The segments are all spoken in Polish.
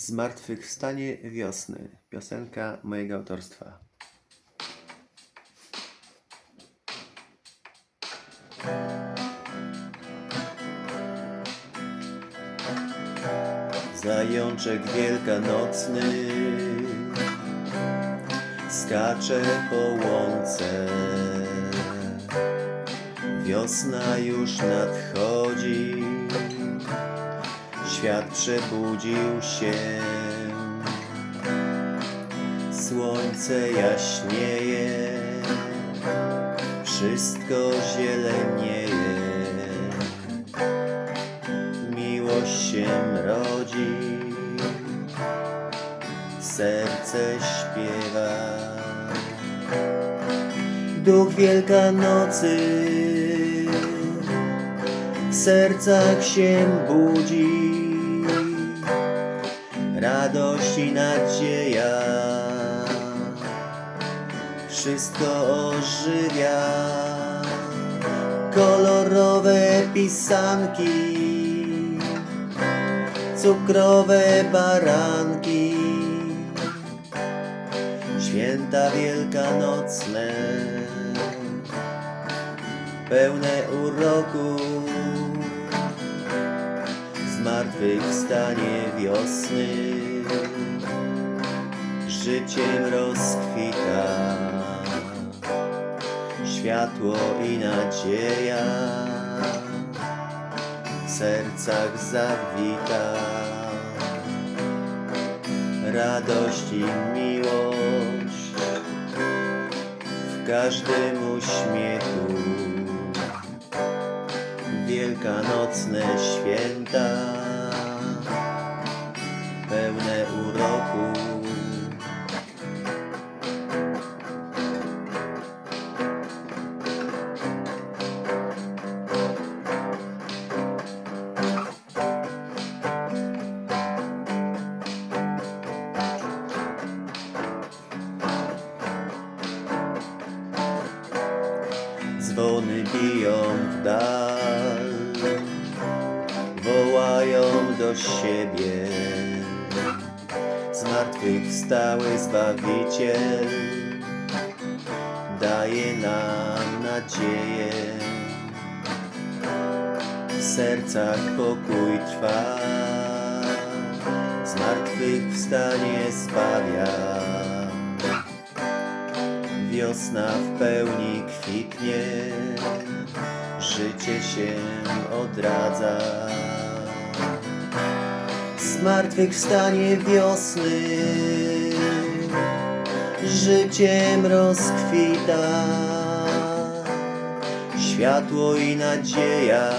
Zmartwychwstanie wiosny. Piosenka mojego autorstwa. Zajączek wielkanocny skacze po łące. Wiosna już nadchodzi, świat przebudził się. Słońce jaśnieje, wszystko zielenieje. Miłość się rodzi, serce śpiewa. Duch Wielkanocy w sercach się budzi, radość i nadzieja, wszystko ożywia, kolorowe pisanki, cukrowe baranki, święta wielkanocne, pełne uroku, zmartwychwstanie wiosny, życiem rozkwita, światło i nadzieja. W sercach zawita, radość i miłość. W każdym uśmiechu. Wielkanocne święta Dzwony biją w dal, wołają do siebie. Zmartwychwstały Zbawiciel daje nam nadzieję. W sercach pokój trwa, zmartwychwstanie zbawia. Wiosna w pełni kwitnie, życie się odradza. Zmartwychwstanie wiosny, życiem rozkwita. Światło i nadzieja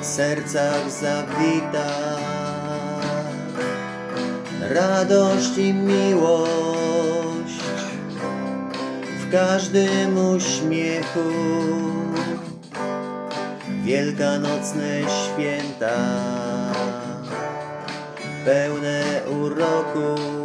w sercach zawita radość i miłość w każdym uśmiechu. Wielkanocne święta pełne uroku.